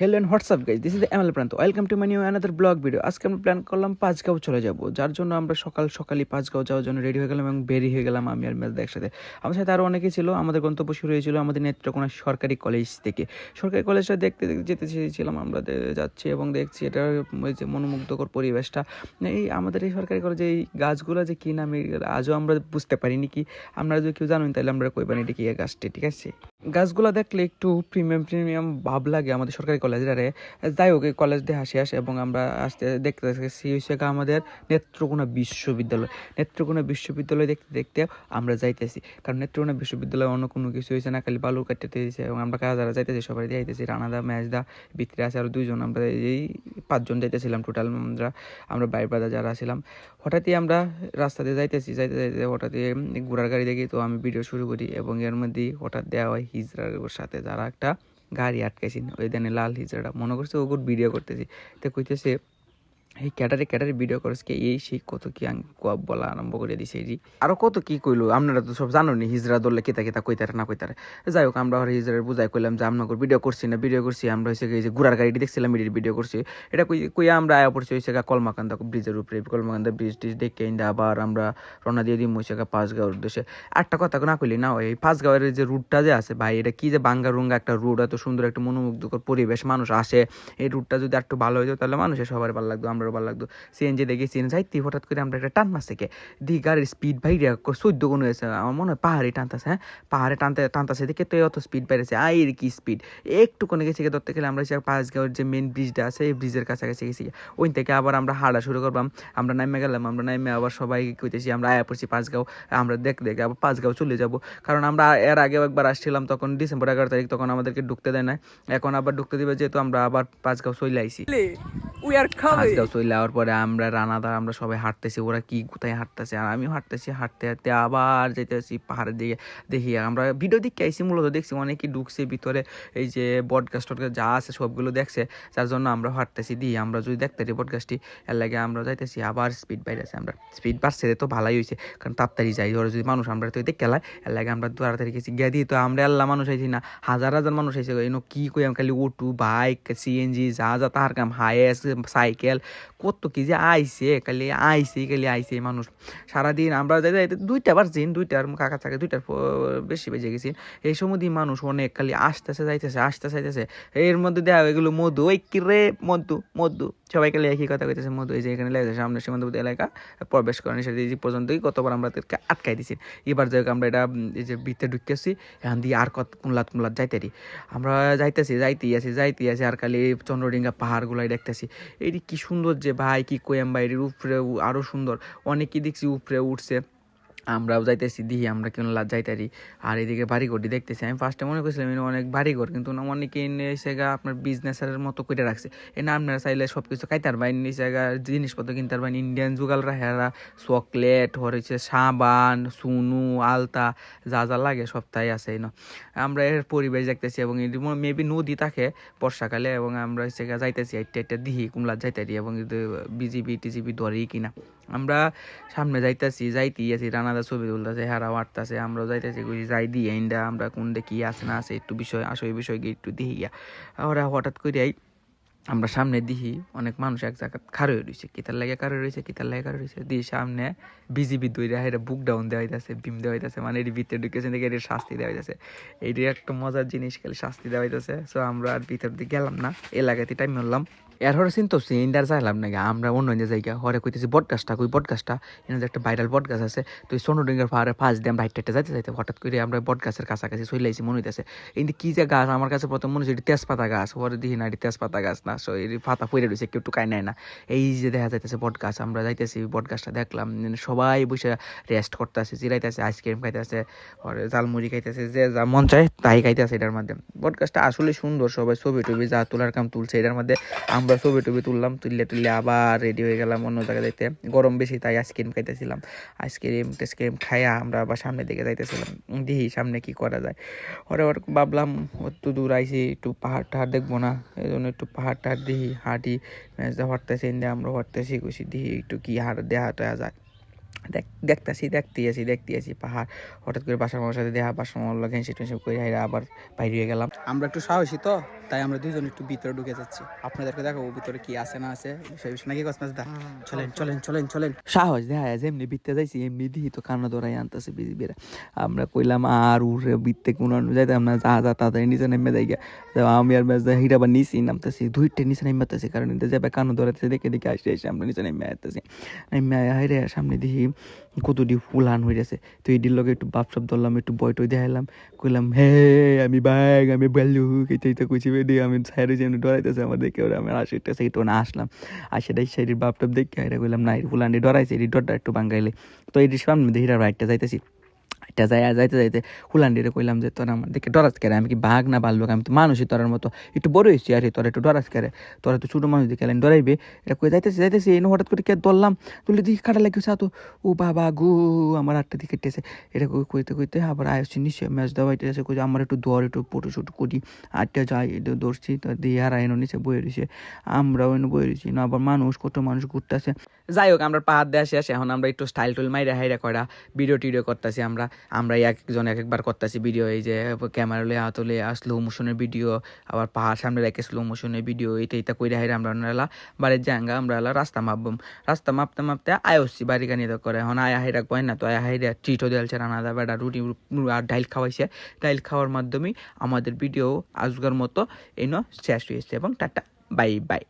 Hello and WhatsApp guys this is ML Pranto welcome to my new another blog video আজকে আমরা plan করলাম পাঁচগাঁও চলে যাব, যার জন্য আমরা সকাল সকালই পাঁচগাঁও যাওয়ার জন্য রেডি হয়ে গেলাম এবং বেরিয়ে হয়ে গেলাম আমি আর মেজদা একসাথে। আমার সাথে আরও অনেকেই ছিল, আমাদের গন্তব্য শুরু হয়েছিল আমাদের নেত্রকোনা সরকারি কলেজ থেকে। সরকারি কলেজটা দেখতে যেতে চেয়েছিলাম, আমরা যাচ্ছি এবং দেখছি এটা যে মনোমুগ্ধকর পরিবেশটা। এই আমাদের এই সরকারি কলেজে এই গাছগুলো যে কী নামে, আজও আমরা বুঝতে পারিনি কি। আপনারা যদি কেউ জানেন তাহলে আমরা কইবানি এটা কি গাছটি, ঠিক আছে? গাছগুলো দেখলে একটু প্রিমিয়াম প্রিমিয়াম ভাব লাগে আমাদের সরকারি কলেজের আরে। যাই হোক, এই কলেজ দিয়ে হাসি আসে এবং আমরা আসতে দেখতে হচ্ছে গিয়ে আমাদের নেত্রকোনা বিশ্ববিদ্যালয়। নেত্রকোনা বিশ্ববিদ্যালয় দেখতে দেখতে আমরা যাইতেছি। কারণ নেত্রকোনা বিশ্ববিদ্যালয়ে অন্য কোনো কিছু হয়েছে না, খালি বালু কাটতে দিয়েছে এবং আমরা কারা যারা যাইতেছি, সবাই যাইতেছি রানাদা ম্যাচদা ভিতরে আছে আর দুইজন, আমরা এই পাঁচজন যাইতেছিলাম টোটাল আমরা আমরা বাইর বাদা যারা ছিলাম। হঠাৎই আমরা রাস্তা দিয়ে যাইতেছি, যাইতে যাইতে হঠাৎই ঘোড়ার গাড়ি দেখি, তো আমি ভিডিও শুরু করি এবং এর মধ্যেই হঠাৎ দেওয়া হয় হিজড়ার সাথে যারা একটা গাড়ি আটকাইছি ওই দিনে লাল হিজড়া মনে করছে ওগুর ভিডিও করতেছি। তো কইতেছে এই ক্যাটারে ক্যাটারে ভিডিও করছে এই সেই কত কি বলা আরম্ভ করে দিছে এই আরও কত কি কইলো, আপনারা তো সব জানো নি হিজরা দললে কেতা কেতা কইতারে, না কইতারে। যাই হোক আমরা হিজরার বুঝাই কইলাম যে আপনার ভিডিও করছি না ভিডিও করছি, আমরা হয়েছে এই যে গুড়ার গাড়িটি দেখছিলাম, এটির ভিডিও করছি। এটা কই কই আমরা আয়া পড়ছি হয়েছে কলমাকান্দা, ব্রিজের উপরে, কলমাকান্দা ব্রিজ টিজ দেখে ইন্দা আবার আমরা রওনা দিয়ে দিই হয়েছে পাঁচগাঁওর উদ্দেশ্যে। একটা কথা না কইলি, না ওই পাঁচগাঁওয়ের যে রুটটা যে আছে ভাই, এটা কি যে বাঙ্গা রুঙ্গা একটা রুট এত সুন্দর একটা মনোমুগ্ধকর পরিবেশ, মানুষ আসে, এই রুটটা যদি একটু ভালো যেত তাহলে মানুষের সবার ভালো লাগতো। আমরাও ভালো লাগতো। সিএনজি দেখি সিএনজি যাইতে হঠাৎ করে আমরা একটা টান মাছ থেকে দি গাড়ির স্পিড বাইরে চোদ্দ গুণ হয়েছে আমার মনে হয় পাহাড়ে টানতেছে হ্যাঁ পাহাড়ে টানতে টানতেছে দেখে তো অত স্পিড বাইরেছে আই এর কি স্পিড একটু কোনো গেছে ধরতে গেলে আমরা সে পাঁচগাঁওয়ের যে মেন ব্রিজটা আছে এই ব্রিজের কাছাকাছি গেছি ওই থেকে আবার আমরা হাঁটা শুরু করলাম আমরা নামে গেলাম আমরা নামে আবার সবাই কইতেছি আমরা আয়া পড়ছি পাঁচগাঁও আমরা দেখ দেখে আবার পাঁচ পাঁচগাঁও চলে যাব। কারণ আমরা এর আগেও একবার আসছিলাম তখন ডিসেম্বর এগারো তারিখ তখন আমাদেরকে ঢুকতে দেয় না এখন আবার ঢুকতে দিবে যেহেতু আমরা আবার পাঁচগাঁও চলে আইছি. পাঁচগাঁও চলে যাওয়ার পরে আমরা রানাদা আমরা সবাই হাঁটতেছি, ওরা কি কোথায় হাঁটতেছে? আর আমিও হাঁটতেছি, হাঁটতে হাঁটতে আবার যেতেছি পাহাড়ের দিকে দেখি। আমরা ভিডিও দেখে আইসি মূলত দেখছি অনেকেই ঢুকছে, ভিতরে এই যে বটগাছ টটগাছ যা আছে সবগুলো দেখছে, যার জন্য আমরা হাঁটতেছি। দিয়ে আমরা যদি দেখতে বটগাছটি, এর লাগে আমরা যাইতেছি আবার স্পিড বাইরেছে আমরা। স্পিড বাড়ছে তো ভালোই হয়েছে কারণ তাড়াতাড়ি যাই, ওরা যদি মানুষ আমরা তো দেখে লাই এর লাগে আমরা তাড়াতাড়ি গেছি। গিয়ে দিই তো আমরা আল্লাহ মানুষ আইছি না, হাজার হাজার মানুষ আইছে। এনো কি কই, আমি খালি অটো বাইক সিএনজি যা যা তার কাম হাইয়েস সাইকেল কত কি যে আইসে খালি আইসে খালি আইসে মানুষ। সারাদিন আমরা যাই দুইটা বার দুইটার কাকা থাকে, দুইটার বেশি বেজে গেছি। এই সময় দিয়ে মানুষ অনেক, খালি আসতেছে, যাইতেছে আসতেছে, যাইতেছে। এর মধ্যে দেওয়া এগুলো মধু। ওই কি রে? মধু মধু। সবাই খালি একই কথা কইতেছে, মধু। এই যে এখানে লেগেছে সামনে সীমান্তবর্তী এলাকা, প্রবেশ করেন। সেটা এই পর্যন্তই কতবার আমরা তাদেরকে আটকাই দিছি। এবার যাই আমরা এটা এই যে ভিতরে ঢুকেছি, এখান দিয়ে আর কত কুমলাত কুমলাত যাইতেরি আমরা যাইতেছি, যাইতেই আছি যাইতেই আছি, আর খালি চন্দ্রডিঙ্গা পাহাড়গুলাই দেখতেছি। এটি কি সুন্দর যে ভাই কি কইয়াম বাইরের উপরে আরও আরও সুন্দর। অনেকেই দেখছি উপরে উঠছে। আমরাও যাইতেছি, দিহি আমরা কেন লাজ যাইতারি। আর এদিকে বাড়ি বাড়িঘরটি দেখতেছি। আমি ফার্স্টে মনে করছিলাম এনে অনেক বাড়িঘর, কিন্তু অনেকে এসে গা আপনার বিজনেসের মতো করে রাখছে। এনে আপনারা চাইলে সব কিছু খাইতার বাইন এসে গা জিনিসপত্র কিনতে পারবেন ইন্ডিয়ান যুগালরা হেরা চকলেট হরেছে সাবান, সুনু, আলতা, যা যা লাগে সব তাই আছে এনে। আমরা এর পরিবেশ দেখতেছি এবং মেবি নদী থাকে বর্ষাকালে এবং আমরা হচ্ছে যাইতেছি একটা একটা দিহি কুমলা যাইতারি এবং বিজিবি টিজিবি ধরেই কিনা। আমরা সামনে যাইতাছি, যাইতেই আছি রানাদা ছবি তুলতেছে হারা মারতাছে আমরাও যাইতেছি, কইছি যাই দিয়ে ইন্ডা আমরা কোনটা কি আছে না আছে একটু বিষয় আসে ওই বিষয় গিয়ে একটু দেখি গিয়া। ওরা হঠাৎ করে আমরা সামনে দিহি, অনেক মানুষ এক জায়গা খারো রয়েছে কিতার লাগে কারও রয়েছে কিতার লাগে কারও রয়েছে দিয়ে সামনে বিজিবি দইরা এটা বুক ডাউন দেওয়া হইতাছে বিম দেওয়া হইতাছে মানে এর ভিতরে ঢুকেছে দেখে এর শাস্তি দেওয়া হইতাছে। এইটি একটা মজার জিনিস, খালি শাস্তি দেওয়া হইতাছে। সো আমরা আর ভিতর দিকে গেলাম না, এলাকাতে টাইম হলাম এর হরে চিন্তা হচ্ছে ইন্ডার যাইলাম নাকি, আমরা অন্য অন্য জায়গা হরে কইতেছি বটগাছটা কই বটগাছটা এনে যে একটা ভাইরাল বটগাছ আছে তো এই সোনডিঙ্গার ফাঁস দিয়ে আমরা হাইটটা যাইতে যাইতে হঠাৎ করে আমরা বটগাছের কাছাকাছি চলে আইছি, মনে হইতেছে। কিন্তু কি যে গাছ, আমার কাছে প্রথম মনে হচ্ছে তেজপাতা গাছ পরে দেখি না তেজপাতা গাছ না, সো এটি পাতা পড়ে রয়েছে কেউ টুকাই নেয় না। এই যে দেখা যাইতেছে বট গাছ আমরা যাইতেছি বট গাছটা দেখলাম সবাই বসে রেস্ট করতেছে, জিরাইতেছে আইসক্রিম খাইতেছে পরে জালমুড়ি খাইতেছে, যে যা মন চায় তাই খাইতেছে এটার মধ্যে। বট গাছটা আসলে সুন্দর, সবাই ছবি টবি যা তোলার কাম তুলছে, এটার মধ্যে আমরা ছবি টবি তুললাম, তুললে তুললে আবার রেডি হয়ে গেলাম অন্য জায়গায় যাইতে। গরম বেশি, তাই আইসক্রিম খাইতেছিলাম। আইসক্রিম টাইসক্রিম খাইয়া আমরা আবার সামনের দিকে যাইতেছিলাম। দিহি সামনে কি করা যায়। হরে ওর ভাবলাম, অত দূর আইসি একটু পাহাড় টাহাড় দেখব না। এই জন্য একটু পাহাড় টাহাড় দিহি হাঁটি হরতেছি আমরা হরতেছি খুশি দিহি একটু কি হাঁট দেহা টেহা যায়। দেখতেছি দেখতে আছি দেখতে আছি পাহাড়। হঠাৎ করে বাসার মামার সাথে দেখা বাসার মামার ঘেঁষে টেঁষে করে হাইরা আবার বাইরে হয়ে গেলাম। আমরা একটু সাহসী তো তাই আমরা দুজন একটু ভিতরে ঢুকে যাচ্ছি। আপনাদেরকে দেখাবো ভিতরে কি আছে না আছে বিষয় নাকি কসমাস দা? চলেন চলেন চলেন চলেন। সাহস দেখা যায় এমনি বিত্তে যাইছি এমনি দিই তো কান্না ধরাই আনতেছে বিজি বেড়া আমরা কইলাম আর উড়ে বিত্তে কোনো যাইতাম না যা যা তাড়াতাড়ি নিচে নেমে যাই গিয়া আমি আর মেজ হিরা বা নিচে নামতেছি দুইটা নিচে নেমতেছি কারণ এতে যাবে কান্না ধরাতে দেখে দেখে আসে এসে আমরা নিচে নেমে আসতেছি নেমে হাইরে সামনে দেখি কতটি ফুলান হয়ে গেছে। তো এই লগে একটু বাপ সব ধরলাম, একটু বই টয় দেখাইলাম। কইলাম, হে আমি ব্যাগ, আমি বেলু এটা এটা কুচি বেদি আমি সাইডে যেমনি ডরাইতেছে আমার দেখে ওরা আমার আসিতেছে সেই না। আসলাম। আর সেটাই বাপ টাপ দেখে এটা কইলাম, না, এই ফুলান্ডি ডরাইছে, এই ডরটা একটু বাঙ্গাইলে তো এই সামনে দেখি রাইটটা যাইতেছি। এটা যাই যাইতে যাইতে হুলান্ডিরে কইলাম যে, তোরা আমার দেখে ডরাস করে, আমি কি বাঘ না বাল্লুক আমি তো মানুষই তোর মতো। একটু বড় হয়েছি আর তোরা একটু ডরাস করে। তোরা তো ছোটো মানুষ দেখে ডরাইবে? এটা কই, যাইতেছে যাইতেছে। এই হঠাৎ করে কে ধরলাম তুলে দিকে কাটা লাগিয়েছে তো, ও বাবা গু, আমার আটটা দিকে কেটেছে এটা কই, কইতে কইতে আবার আসছি নিশ্চয়, ম্যাচ দেওয়া এটা কই আমার একটু দর একটু ফটো শুট করি, আটটা যাই ধরছি, তো দিয়ে আর আইনো নিচে বয়ে রয়েছে আমরাও এনে বয়ে রয়েছি না, আবার মানুষ, কত মানুষ ঘুরতেছে। যাই হোক, আমরা পাহাড় আসে, আসি, এখন আমরা একটু স্টাইল টুল মাইরা হাইরা করা ভিডিও টিডিও করতেছি আমরা। আমরা এক একজন এক একবার করতেছি ভিডিও এই যে ক্যামেরা লয়ে আতলে স্লো মোশনের ভিডিও আবার পাহাড় সামনে রেখে স্লো মোশনের ভিডিও এটা এটা কইরা হাইরা আমরা এলা বাড়ির জাঙ্গা আমরা রাস্তা মাপবম রাস্তা মাপতে মাপতে আয়সছি বাড়ি কানি তো করে এখন আয়া হাইরা কয় না তো, আয়া হাইরা ট্রিটও দিয়েছে রানা দা বেটা রুটি আর ডাইল খাওয়াইছে। ডাইল খাওয়ার মাধ্যমে আমাদের ভিডিও আজকার মতো এই শেষ হয়েছে এবং টাটা, বাই বাই।